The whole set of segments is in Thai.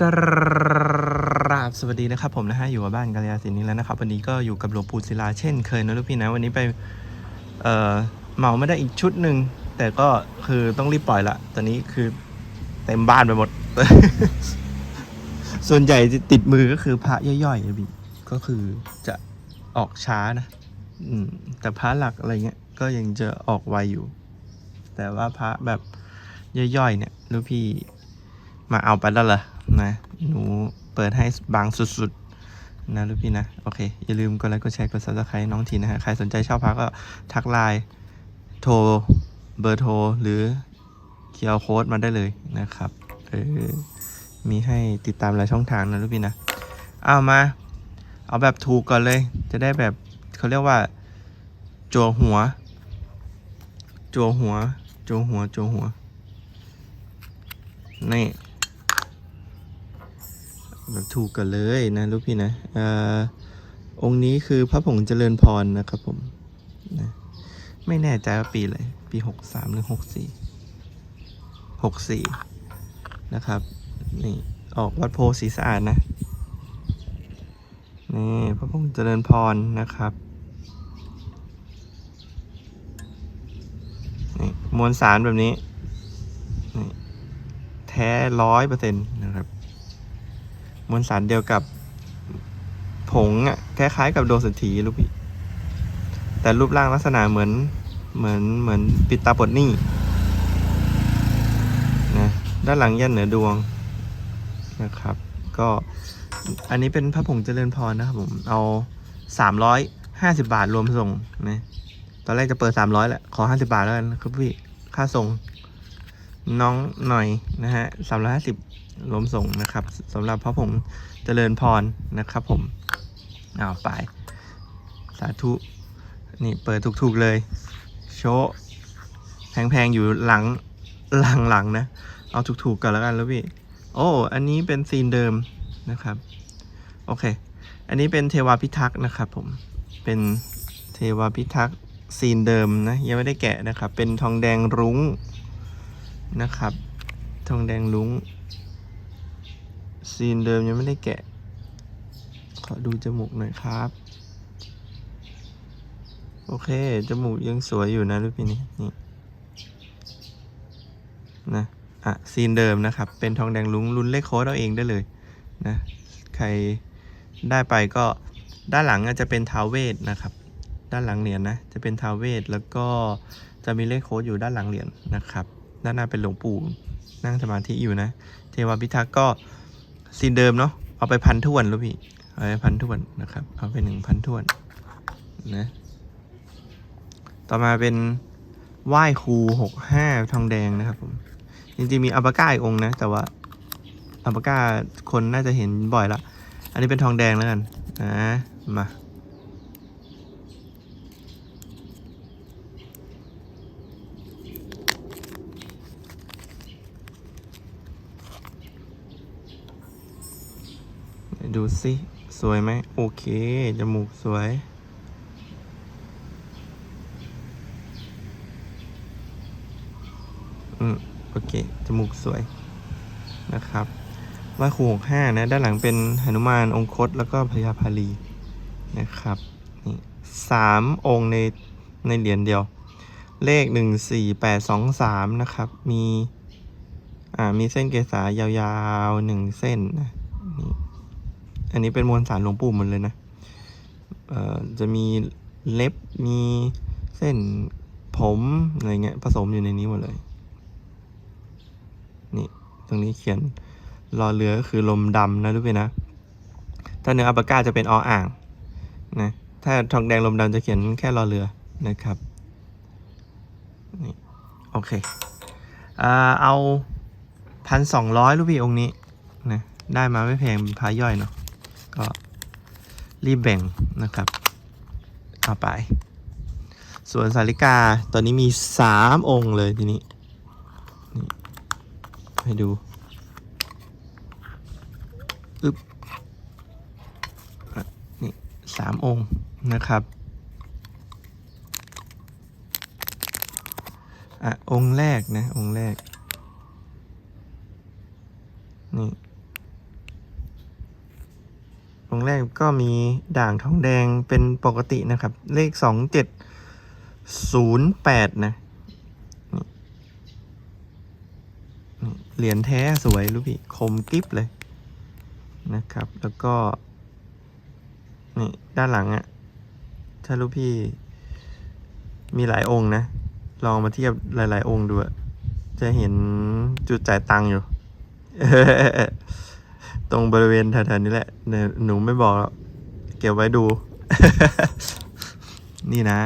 กราบสวัสดีนะครับผมนะฮะอยู่กับบ้านกาลยาสินี้แล้วนะครับ วันนี้ก็อยู่กับหลวงปู่ศิลาเช่นเคยนะลูกพี่นะวันนี้ไปเอ่อเหมาไม่ได้อีกชุดหนึ่งแต่ก็คือต้องรีบปล่อยละตอนนี้คือเต็มบ้านไปหมด ส่วนใหญ่ติดมือก็คือพระย่อยๆพี่ก็คือจะออกช้านะ อืม แต่พระหลักอะไรเงี้ยก็ยังจะออกไวอยู่ แต่ว่าพระแบบย่อยๆเนี่ยลูกพี่มาเอาไปแล้วเหรอ นะ หนูเปิดให้บางสุดๆ นะลูกพี่นะ โอเค อย่าลืมกดไลค์กดแชร์กด subscribe น้องทีนะฮะ ใครสนใจเช่าพักก็ทักไลน์โทรเบอร์โทร หรือเคียร์โค้ดมาได้เลยนะครับเออมีให้ติดตามหลายช่องทางนะลูกพี่นะ เอามา เอาแบบถูกก่อนเลย จะได้แบบเขาเรียกว่า จัวหัว จัวหัว จัวหัวจัวหัวนี่ ถูกกันเลยนะลูกพี่นะอ่อองค์นี้คือพระผงเจริญพรนะครับผมนะไม่แน่ใจว่าปีอะไรปีหกสามหรือหกสี่หกสี่นะครับนี่ออกวัดโพธิ์สีสะอาดนะนี่พระผงเจริญพรนะครับนี่มวลสารแบบนี้นี่แท้ร้อยเปอร์เซ็นต์นะครับ มวลสารเดียวกับผงอะคล้ายๆกับโดสถีลูกพี่ แต่รูปร่างลักษณะเหมือนเหมือนเหมือนปิดตาปดนี้นะด้านหลังยันเหนือดวงนะครับ ก็อันนี้เป็นพระผงเจริญพรนะครับผมเอาสามร้อยห้าสิบาทรวมส่งนะตอนแรกจะเปิดสามร้อยแหละขอห้าสิบาทแล้วกันครับพี่ค่าส่งน้องหน่อยนะฮะสามร้อยห้าสิบ รวมส่งนะครับสำหรับพระผงเจริญพรนะครับผมเอาไปสาธุ นี่เปิดถูกๆเลย โชว์แพงๆ อยู่หลังหลังหลังนะ เอาถูกๆกันแล้วกันแล้วพี่ โอ้ อันนี้เป็นซีนเดิมนะครับ โอเค อันนี้เป็นเทวาพิทักษ์นะครับผม เป็นเทวาพิทักษ์ซีนเดิมนะ ยังไม่ได้แกะนะครับ เป็นทองแดงรุ้งนะครับ ทองแดงลุง ซีนเดิมยังไม่ได้แกะ ขอดูจมูกหน่อยครับ โอเค จมูกยังสวยอยู่นะลูกพี่นี่นี่นะอะซีนเดิมนะครับ เป็นทองแดงลุงลุ้นเลขโค้ดเอาเองได้เลยนะใครได้ไปก็ด้านหลังอาจจะเป็นทาวเวทนะครับ ด้านหลังเหรียญนะจะเป็นทาวเวทแล้วก็จะมีเลขโค้ดอยู่ด้านหลังเหรียญนะครับ ด้านหน้าเป็นหลวงปู่นั่งสมาธิอยู่นะ เทวาพิทักษ์ก็ ซีนเดิมเนาะเอาไปพันทวนลูกพี่เอาไปพันทวนนะครับ เอาไปหนึ่งพันทวนนะต่อมาเป็นไหว้ครูหกห้าทองแดงนะครับผมจริงๆมีอัลปาก้าอีกองนะ แต่ว่าอัลปาก้าคนน่าจะเห็นบ่อยละ อันนี้เป็นทองแดงแล้วกันนะมา ดูสิสวยไหมโอเค จมูกสวย อืม โอเค จมูกสวยนะครับว่าครูหกห้านะ ด้านหลังเป็นหนุมานองคต แล้วก็พญาพาลีนะครับนี่สามองค์ในในเหรียญเดียว เลขหนึ่งสี่แปดสองสามนะครับ มี อ่า มีเส้นเกษายาวๆหนึ่งเส้นนะนี่ อันนี้เป็นมวลสารหลวงปู่หมดเลยนะเอ่อจะมีเล็บมีเส้นผมอะไรเงี้ยผสมอยู่ในนี้หมดเลย นี่ตรงนี้เขียนรอเรือก็คือลมดำนะรู้ไหมนะ ถ้าเนื้ออัปากาจะเป็นออ่างนะถ้าทองแดงลมดำจะเขียนแค่รอเรือนะครับนี่โอเคอ่าเอาพันสองร้อยรูปีองค์นี้นะได้มาไม่แพงพาย่อยเนาะ ก็รีบแบ่งนะครับเอาไป ส่วนสาริกาตอนนี้มีสามองค์เลยทีนี้นี่ให้ดูอึ๊บนี่สามองค์นะครับอะองค์แรกนะ องค์แรก นี่ องแรกก็มีด่างทองแดงเป็นปกตินะครับ เลขสองเจ็ดศูนย์แปดนะเหรียญแท้สวยลูกพี่ คมกริบเลยนะครับ แล้วก็ นี่ด้านหลังอะถ้าลูกพี่มีหลายองค์นะ ลองมาเทียบหลาย ๆ องค์ดูจะเห็นจุดจ่ายตังค์อยู่ ตรงบริเวณแถวๆนี้แหละเนี่ยหนูไม่บอกหรอกเก็บไว้ดู นี่นะ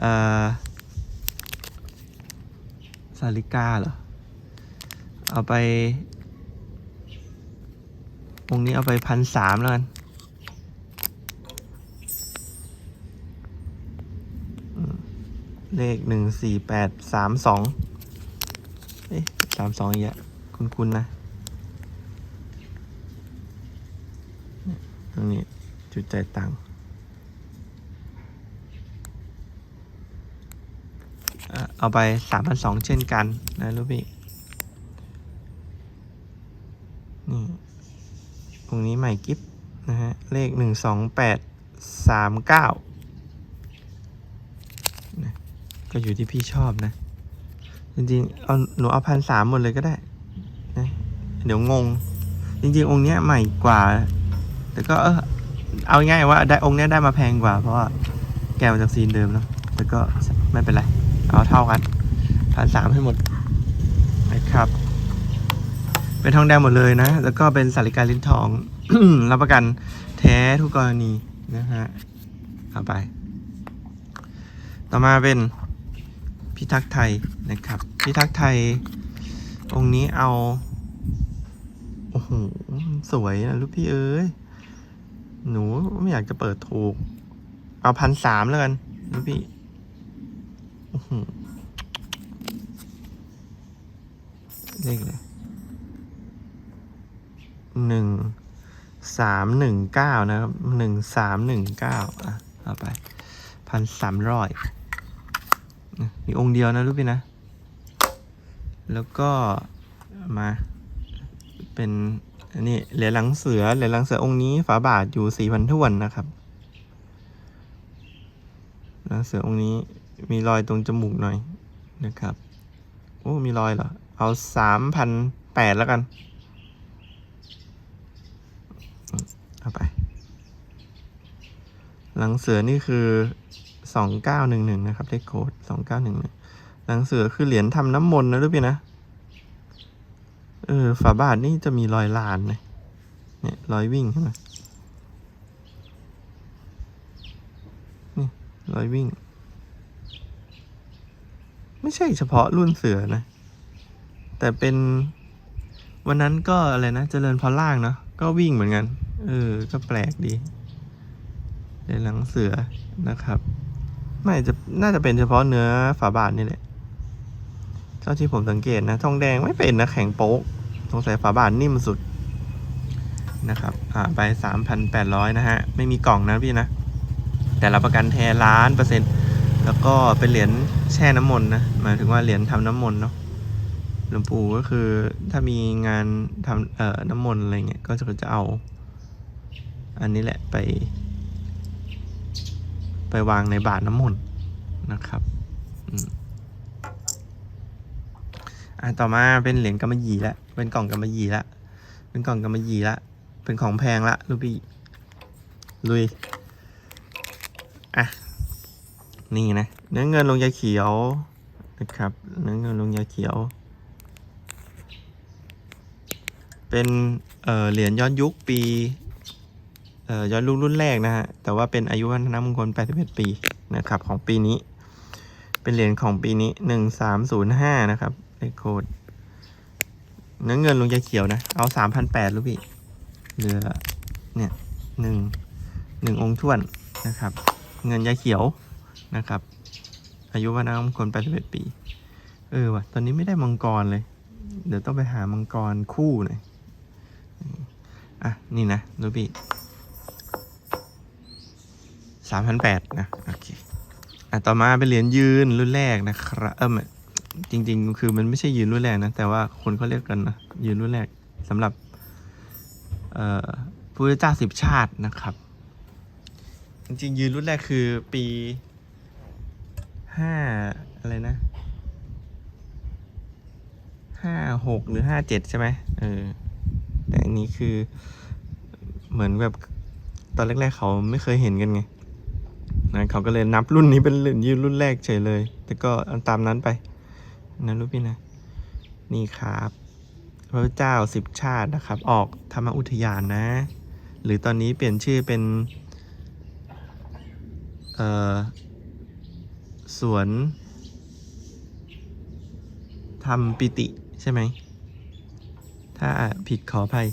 เออสาลิกาเหรอ เอาไปองนี้เอาไปพันสามแล้วกันเลขหนึ่งสี่แปดสามสองเอ๊ะสามสองอีกอะคุณๆนะ ตรงนี้จุดจ่ายตังค์เอาไปสามพันสองเช่นกันนะลูกพี่ นี่ตรงนี้ใหม่กิฟนะฮะ เลขหนึ่งสองแปดสามเก้าก็อยู่ที่พี่ชอบนะ จริงๆ เอาหนูเอาพันสามหมดเลยก็ได้นะเดี๋ยวงง จริงๆ องค์เนี้ยใหม่กว่า แต่ก็เออเอาง่ายว่าได้องค์เนี้ยได้มาแพงกว่า เพราะว่าแกมาจากซีนเดิมเนาะแต่ก็ไม่เป็นไรเอาเท่ากันพันสามให้หมดนะครับ เป็นทองแดงหมดเลยนะ แล้วก็เป็นสาริกาลิ้นทอง รับประกันแท้ทุกกรณีนะฮะเอาไป ต่อมาเป็นพิทักษ์ไทยนะครับ พิทักษ์ไทย องค์นี้เอา โอ้โห สวยนะลูกพี่เอ้ย หนูไม่อยากจะเปิดถูก เอาพันสามแล้วกันลูกพี่อื้อหือเลขเลยหนึ่งสามหนึ่งเก้านะครับหนึ่งสามหนึ่งเก้าอะ เอาไปพันสามร้อยมีองค์เดียวนะลูกพี่นะ แล้วก็มาเป็น อันนี้เหรียญหลังเสือเหรียญหลังเสือองค์นี้ฝาบาทอยู่สี่พันทวนนะครับหลังเสือองค์นี้มีรอยตรงจมูกหน่อยนะครับโอ้มีรอยเหรอเอาสามพันแปดแล้วกันเอาไป หลังเสือนี่คือสองเก้าหนึ่งหนึ่งนะครับเลขโค้ดสองเก้าหนึ่งหนึ่งหลังเสือคือเหรียญทำน้ำมนต์นะรู้พี่นะ เออ ฝาบาทนี่จะมีรอยลานเลยเนี่ยรอยวิ่งใช่ไหมนี่รอยวิ่ง ไม่ใช่เฉพาะรุ่นเสือนะ แต่เป็นวันนั้นก็อะไรนะ เจริญพอล่างเนาะก็วิ่งเหมือนกัน เออ ก็แปลกดีในหลังเสือนะครับไม่จะน่าจะเป็นเฉพาะเนื้อฝาบาทนี่แหละ เท่าที่ผมสังเกตนะ ทองแดงไม่เป็นนะ แข็งโป๊กสงสัยฝาบาทนิ่มสุดนะครับอ่าไปสามพันแปดร้อยนะฮะ ไม่มีกล่องนะพี่นะ แต่รับประกันแท้ล้านเปอร์เซ็นต์แล้วก็เป็นเหรียญแช่น้ำมนต์นะ หมายถึงว่าเหรียญทำน้ำมนต์เนาะหลวงปู่ก็คือถ้ามีงานทำเอ่อน้ำมนต์อะไรเงี้ยก็จะจะเอา อันนี้แหละไป ไปวางในบาทน้ำมนต์นะครับ อืม อะต่อมาเป็นเหรียญกำมะหยี่ละ เป็นกล่องกำมะหยี่ละ เป็นกล่องกำมะหยี่ละ เป็นของแพงละลูกพี่ลุย อะ นี่นะ เนื้อเงินลงยาเขียวนะครับ เนื้อเงินลงยาเขียว เป็นเอ่อเหรียญย้อนยุคปีเอ่อย้อนยุครุ่นแรกนะฮะ แต่ว่าเป็นอายุวัฒนมงคล 81 ปีนะครับ ของปีนี้ เป็นเหรียญของปีนี้ 1305 นะครับ เลขโคดเนื้อเงินลงยาเขียวนะ เอาสามพันแปดลูกพี่ เหลือ เนี่ยหนึ่งหนึ่งองค์ท้วนนะครับ เงินยาเขียวนะครับ อายุวันน้ำคนแปดสิบเอ็ดปี เออว่ะ ตอนนี้ไม่ได้มังกรเลย เดี๋ยวต้องไปหามังกรคู่หน่อย อะ นี่นะลูกพี่สามพันแปดนะ โอเค อะ ต่อมาเป็นเหรียญยืนรุ่นแรกนะครับ เออไม่ จริง ๆ คือมันไม่ใช่ยืนรุ่นแรกนะ แต่ว่าคนเขาเรียกกันนะยืนรุ่นแรกสำหรับพระพุทธเจ้าสิบชาตินะครับ จริง ๆ ยืนรุ่นแรกคือปีห้าอะไรนะห้าหกหรือห้าเจ็ดใช่ไหมเออแต่อันนี้คือเหมือนแบบตอนแรก ๆ เขาไม่เคยเห็นกันไงนะเขาก็เลยนับรุ่นนี้เป็นรุ่นยืนรุ่นแรกเฉยเลย แต่ก็ตามนั้นไป นะรู้พี่นะ นี่ครับ พระเจ้าสิบชาตินะครับ ออกธรรมอุทยานนะ หรือตอนนี้เปลี่ยนชื่อเป็น เอ่อ สวนทำปิติใช่ไหม ถ้าผิดขออภัย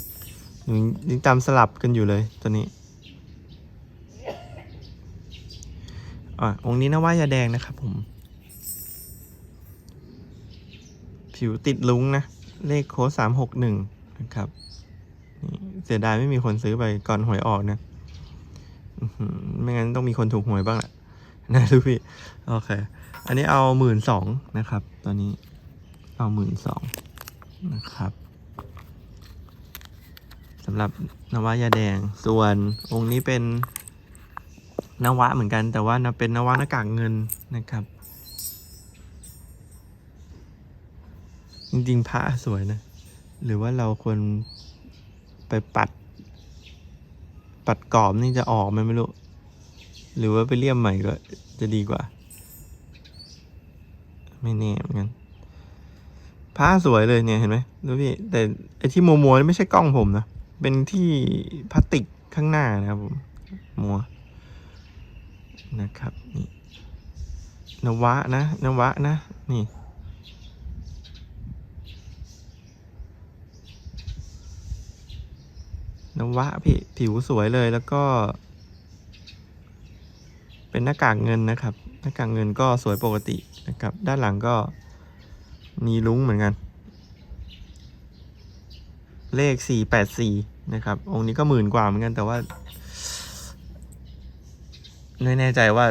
ยังยังจำสลับกันอยู่เลยตอนนี้อะองค์นี้นะว่ายาแดงนะครับผม ผิวติดลุงนะ เลขโค้ดสามหกหนึ่งนะครับเสียดายไม่มีคนซื้อไปก่อนหวยออกนะไม่งั้นต้องมีคนถูกหวยบ้างแหละนะทุกพี่ โอเค อันนี้เอาหมื่นสองนะครับ ตอนนี้เอาหมื่นสองนะครับสำหรับนวายาแดง ส่วนองค์นี้เป็นนวะเหมือนกันแต่ว่านะเป็นนวะหน้ากากเงินนะครับ จริงๆพระสวยนะ หรือว่าเราควรไปปัด ปัดกรอบนี่จะออกไหมไม่รู้ หรือว่าไปเลี่ยมใหม่ก็จะดีกว่า ไม่แน่เหมือนกันผ้าสวยเลยเนี่ยเห็นไหมดูพี่ แต่ไอที่มัวมัวๆนี่ไม่ใช่กล้องผมนะ เป็นที่พลาสติกข้างหน้านะครับผมมัวนะครับนี่นวะนะนวะนะ นี่ นวะพี่ผิวสวยเลยแล้วก็ เป็นหน้ากากเงินนะครับ หน้ากากเงินก็สวยปกตินะครับ ด้านหลังก็มีลุ้งเหมือนกัน เลขสี่แปดสี่นะครับ องค์นี้ก็หมื่นกว่าเหมือนกันแต่ว่าไม่แน่ใจว่า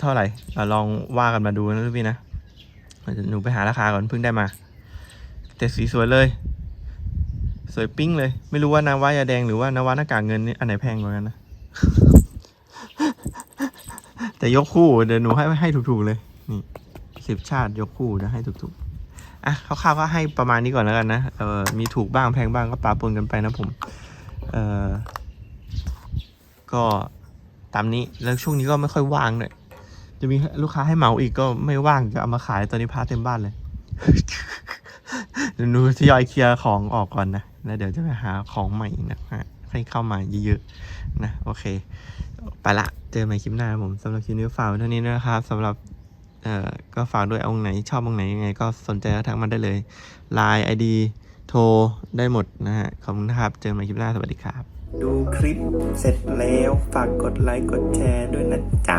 เท่าไหร่เอาลองว่ากันมาดูนะพี่นะหนูไปหาราคาก่อนเพิ่งได้มาแต่สีสวยเลย วยปิ้งเลย ไม่รู้ว่านาวายาแดงหรือว่านาวาหน้ากากเงินนี่อันไหนแพงกว่ากันนะ แต่ยกคู่เดี๋ยวหนูให้ให้ถูกๆเลย นี่สิบชาติยกคู่นะให้ถูกๆ อะคร่าวๆก็ให้ประมาณนี้ก่อนแล้วกันนะ เออมีถูกบ้างแพงบ้างก็ปาปนกันไปนะผม เออก็ตามนี้แล้วช่วงนี้ก็ไม่ค่อยว่างเลยจะมีลูกค้าให้เหมาอีกก็ไม่ว่างจะเอามาขายตอนนี้พาเต็มบ้านเลยเดี๋ยวหนูทยอยเคลียร์ของออกก่อนนะ แล้วเดี๋ยวจะไปหาของใหม่นะฮะให้เข้ามาเยอะๆนะโอเค ไปละเจอใหม่คลิปหน้าผมสำหรับคลิปนี้ฝากเท่านี้นะครับสำหรับเอ่อก็ฝากด้วยองค์ไหนชอบองค์ไหนยังไง ก็สนใจก็ทักมาได้เลยไลน์ไอดีโทรได้หมดนะฮะขอบคุณนะครับ เจอใหม่คลิปหน้าสวัสดีครับ ดูคลิปเสร็จแล้วฝากกดไลค์กดแชร์ด้วยนะจ๊ะ